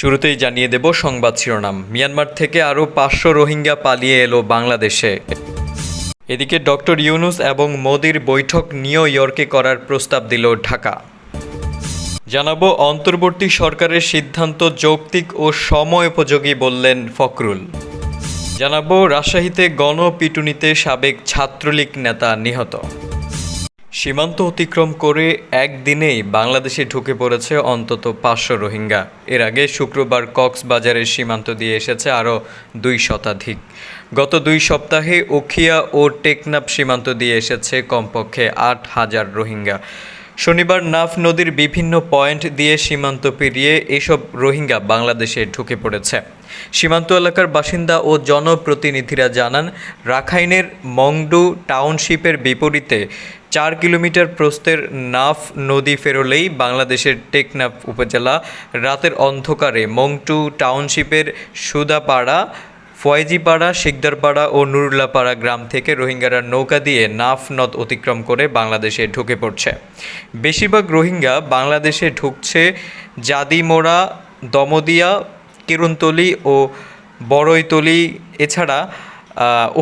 শুরুতেই জানিয়ে দেব সংবাদ শিরোনাম। মিয়ানমার থেকে আরও পাঁচশো রোহিঙ্গা পালিয়ে এলো বাংলাদেশে। এদিকে ডক্টর ইউনুস এবং মোদির বৈঠক নিউ ইয়র্কে করার প্রস্তাব দিল ঢাকা। জানাব, অন্তর্বর্তী সরকারের সিদ্ধান্ত যৌক্তিক ও সময়োপযোগী বললেন ফখরুল। জানাব, রাজশাহীতে গণপিটুনিতে সাবেক ছাত্রলীগ নেতা নিহত। সীমান্ত অতিক্রম করে একদিনেই বাংলাদেশে ঢুকে পড়েছে অন্তত পাঁচশো রোহিঙ্গা। এর আগে শুক্রবার কক্সবাজারের সীমান্ত দিয়ে এসেছে আরও দুই শতাধিক। গত দুই সপ্তাহে ওখিয়া ও টেকনাফ সীমান্ত দিয়ে এসেছে কমপক্ষে আট হাজার রোহিঙ্গা। শনিবার নাফ নদীর বিভিন্ন পয়েন্ট দিয়ে সীমান্ত পেরিয়ে এসব রোহিঙ্গা বাংলাদেশে ঢুকে পড়েছে। সীমান্ত এলাকার বাসিন্দা ও জনপ্রতিনিধিরা জানান, রাখাইনের মংডু টাউনশিপের বিপরীতে চার কিলোমিটার প্রস্থের নাফ নদী পেরোলেই বাংলাদেশের টেকনাফ উপজেলা। রাতের অন্ধকারে মংটু টাউনশিপের সুদাপাড়া ফয়েজিপাড়া শিকদারপাড়া ও নুরুল্লাপাড়া গ্রাম থেকে রোহিঙ্গারা নৌকা দিয়ে নাফ নদ অতিক্রম করে বাংলাদেশে ঢুকে পড়ছে। বেশিরভাগ রোহিঙ্গা বাংলাদেশে ঢুকছে জাদিমোড়া, দমদিয়া, কিরুনতলি ও বড়ইতলি, এছাড়া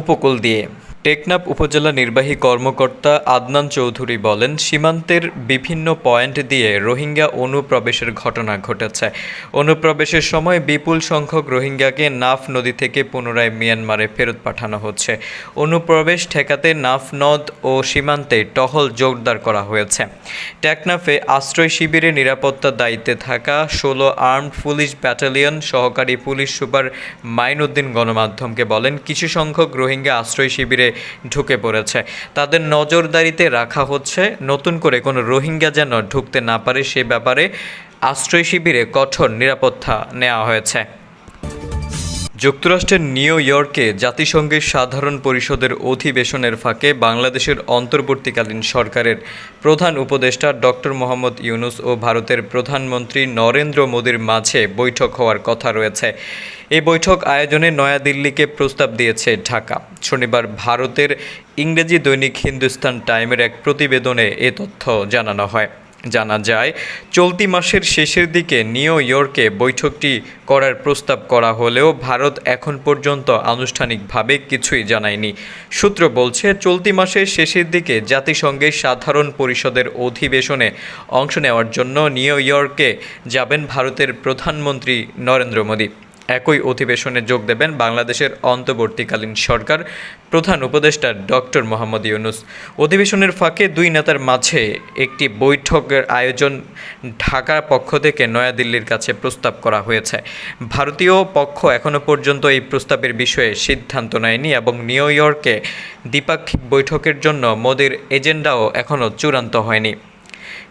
উপকূল দিয়ে। টেকনাফ উপজেলা নির্বাহী কর্মকর্তা আদনান চৌধুরী বলেন, সীমান্তের বিভিন্ন পয়েন্ট দিয়ে রোহিঙ্গা অনুপ্রবেশের ঘটনা ঘটেছে। অনুপ্রবেশের সময় বিপুল সংখ্যক রোহিঙ্গাকে নাফ নদী থেকে পুনরায় মিয়ানমারে ফেরত পাঠানো হচ্ছে। অনুপ্রবেশ ঠেকাতে নাফ নদ ও সীমান্তে টহল জোরদার করা হয়েছে। টেকনাফে আশ্রয় শিবিরে নিরাপত্তার দায়িত্বে থাকা ষোলো আর্মড পুলিশ ব্যাটালিয়ন সহকারী পুলিশ সুপার মাইনুদ্দিন গণমাধ্যমকে বলেন, কিছু সংখ্যক রোহিঙ্গা আশ্রয় শিবিরে ঢুকে পড়েছে। তাদের নজরদারিতে রাখা হচ্ছে, নতুন করে কোনো রোহিঙ্গা যেন ঢুকতে না পারে সে ব্যাপারে আশ্রয় শিবিরে কঠোর নিরাপত্তা নেওয়া হয়েছে। যুক্তরাষ্ট্রের নিউ ইয়র্কে জাতিসংঘের সাধারণ পরিষদের অধিবেশনের ফাঁকে বাংলাদেশের অন্তর্বর্তীকালীন সরকারের প্রধান উপদেষ্টা ডক্টর মোহাম্মদ ইউনুস ও ভারতের প্রধানমন্ত্রী নরেন্দ্র মোদীর মাঝে বৈঠক হওয়ার কথা রয়েছে। এই বৈঠক আয়োজনে নয়াদিল্লিকে প্রস্তাব দিয়েছে ঢাকা। শনিবার ভারতের ইংরেজি দৈনিক হিন্দুস্তান টাইমের এক প্রতিবেদনে এ তথ্য জানানো হয়। জানা যায়, চলতি মাসের শেষের দিকে নিউ ইয়র্কে বৈঠকটি করার প্রস্তাব করা হলেও ভারত এখন পর্যন্ত আনুষ্ঠানিকভাবে কিছুই জানায়নি। সূত্র বলছে, চলতি মাসের শেষের দিকে জাতিসংঘের সাধারণ পরিষদের অধিবেশনে অংশ নেওয়ার জন্য নিউ ইয়র্কে যাবেন ভারতের প্রধানমন্ত্রী নরেন্দ্র মোদী। একই অধিবেশনে যোগ দেবেন বাংলাদেশের অন্তর্বর্তীকালীন সরকার প্রধান উপদেষ্টা ডক্টর মোহাম্মদ ইউনুস। অধিবেশনের ফাঁকে দুই নেতার মাঝে একটি বৈঠকের আয়োজন ঢাকার পক্ষ থেকে নয়াদিল্লির কাছে প্রস্তাব করা হয়েছে। ভারতীয় পক্ষ এখনও পর্যন্ত এই প্রস্তাবের বিষয়ে সিদ্ধান্ত নেয়নি এবং নিউ ইয়র্কে দ্বিপাক্ষিক বৈঠকের জন্য মোদির এজেন্ডাও এখনও চূড়ান্ত হয়নি।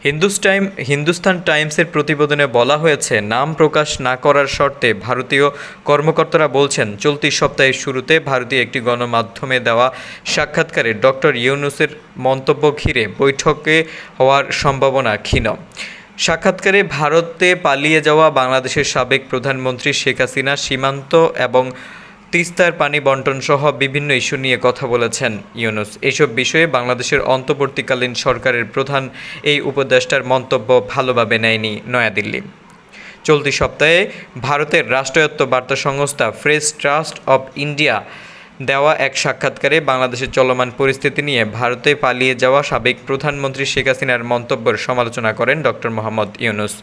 হিন্দুস্টাইম, হিন্দুস্তান টাইমসের প্রতিবেদনে বলা হয়েছে, নাম প্রকাশ না করার শর্তে ভারতীয় কর্মকর্তারা বলছেন, চলতি সপ্তাহের শুরুতে ভারতীয় একটি গণমাধ্যমে দেওয়া সাক্ষাৎকারে ডক্টর ইউনুসের মন্তব্য ঘিরে বৈঠকে হওয়ার সম্ভাবনা ক্ষীণ। সাক্ষাৎকারে ভারতে পালিয়ে যাওয়া বাংলাদেশের সাবেক প্রধানমন্ত্রী শেখ হাসিনা সীমান্ত এবং তিস্তার পানি বন্টন সহ বিভিন্ন ইস্যু নিয়ে কথা বলেছেন ইউনুস। এসব বিষয়ে বাংলাদেশের অন্তর্বর্তীকালীন সরকারের প্রধান এই উপদেষ্টার মন্তব্য ভালোভাবে নেয়নি নয়াদিল্লি। চলতি সপ্তাহে ভারতের রাষ্ট্রায়ত্ত বার্তা সংস্থা প্রেস ট্রাস্ট অব ইন্ডিয়া দেওয়া এক সাক্ষাৎকারে বাংলাদেশের চলমান পরিস্থিতি নিয়ে ভারতে পালিয়ে যাওয়া সাবেক প্রধানমন্ত্রী শেখ হাসিনার মন্তব্যের সমালোচনা করেন ডক্টর মোহাম্মদ ইউনুস।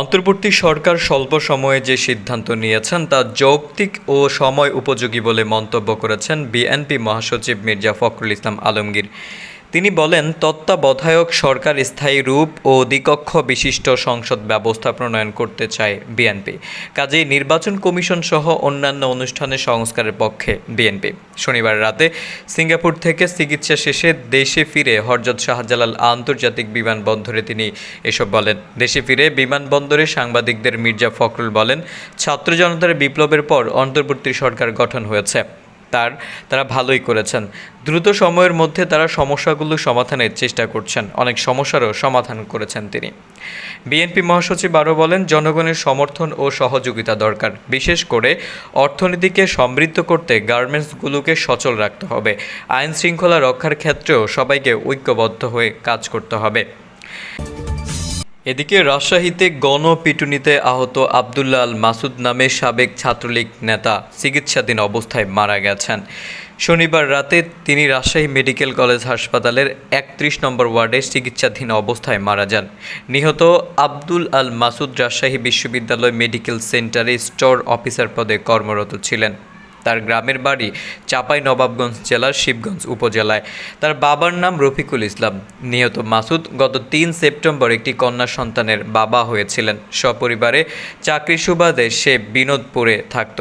অন্তর্বর্তী সরকার স্বল্প সময়ে যে সিদ্ধান্ত নিয়েছেন তা যৌক্তিক ও সময় উপযোগী বলে মন্তব্য করেছেন বিএনপি মহাসচিব মির্জা ফখরুল ইসলাম আলমগীর। তিনি বলেন, তত্ত্বাবধায়ক সরকার স্থায়ী রূপ ও দ্বিকক্ষ বিশিষ্ট সংসদ ব্যবস্থা প্রণয়ন করতে চায় বিএনপি। কাজেই নির্বাচন কমিশন সহ অন্যান্য অনুষ্ঠানের সংস্কারের পক্ষে বিএনপি। শনিবার রাতে সিঙ্গাপুর থেকে চিকিৎসা শেষে দেশে ফিরে হরজত শাহজালাল আন্তর্জাতিক বিমানবন্দরে তিনি এসব বলেন। দেশে ফিরে বিমানবন্দরে সাংবাদিকদের মির্জা ফখরুল বলেন, ছাত্র জনতার বিপ্লবের পর অন্তর্বর্তী সরকার গঠন হয়েছে। তার, তারা ভালোই করেছেন। দ্রুত সময়ের মধ্যে তারা সমস্যাগুলো সমাধানের চেষ্টা করছেন। অনেক সমস্যারও সমাধান করেছেন তিনি। বিএনপি মহাসচিব আরও বলেন, জনগণের সমর্থন ও সহযোগিতা দরকার। বিশেষ করে অর্থনীতিকে সমৃদ্ধ করতে গার্মেন্টসগুলোকে সচল রাখতে হবে। আইন শৃঙ্খলা রক্ষার ক্ষেত্রেও সবাইকে ঐক্যবদ্ধ হয়ে কাজ করতে হবে। এদিকে রাজশাহীতে গণপিটুনিতে আহত আবদুল্লাহ আল মাসুদ নামে সাবেক ছাত্রলীগ নেতা চিকিৎসাধীন অবস্থায় মারা গেছেন। শনিবার রাতে তিনি রাজশাহী মেডিকেল কলেজ হাসপাতালের একত্রিশ নম্বর ওয়ার্ডে চিকিৎসাধীন অবস্থায় মারা যান। নিহত আব্দুল আল মাসুদ রাজশাহী বিশ্ববিদ্যালয় মেডিকেল সেন্টারে স্টোর অফিসার পদে কর্মরত ছিলেন। তার গ্রামের বাড়ি চাপাই নবাবগঞ্জ জেলার শিবগঞ্জ উপজেলায়। তার বাবার নাম রফিকুল ইসলাম। নিহত মাসুদ গত তিন সেপ্টেম্বর একটি কন্যা সন্তানের বাবা হয়েছিলেন। সপরিবারে চাকরি সুবাদে সে বিনোদপুরে থাকত।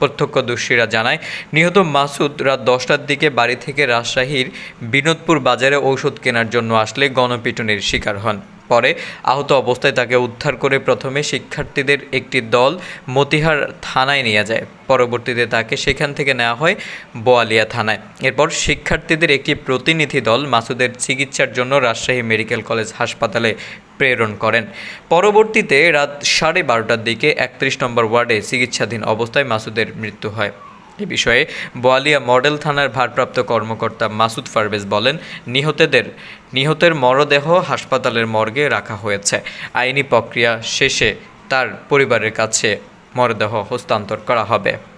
প্রত্যক্ষদর্শীরা জানায়, নিহত মাসুদ রাত দশটার দিকে বাড়ি থেকে রাজশাহীর বিনোদপুর বাজারে ঔষধ কেনার জন্য আসলে গণপিটুনির শিকার হন। পরে আহত অবস্থায় তাকে উদ্ধার করে প্রথমে শিক্ষার্থীদের একটি দল মতিহার থানায় নিয়ে যায়। পরবর্তীতে তাকে সেখান থেকে নেওয়া হয় বোয়ালিয়া থানায়। এরপর শিক্ষার্থীদের একটি প্রতিনিধি দল মাসুদের চিকিৎসার জন্য রাজশাহী মেডিকেল কলেজ হাসপাতালে প্রেরণ করেন। পরবর্তীতে রাত সাড়ে বারোটার দিকে একত্রিশ নম্বর ওয়ার্ডে চিকিৎসাধীন অবস্থায় মাসুদের মৃত্যু হয়। এ বিষয়ে বোয়ালিয়া মডেল থানার ভারপ্রাপ্ত কর্মকর্তা মাসুদ পারভেজ বলেন, নিহতদের, নিহতের মরদেহ হাসপাতালের মর্গে রাখা হয়েছে। আইনি প্রক্রিয়া শেষে তার পরিবারের কাছে মরদেহ হস্তান্তর করা হবে।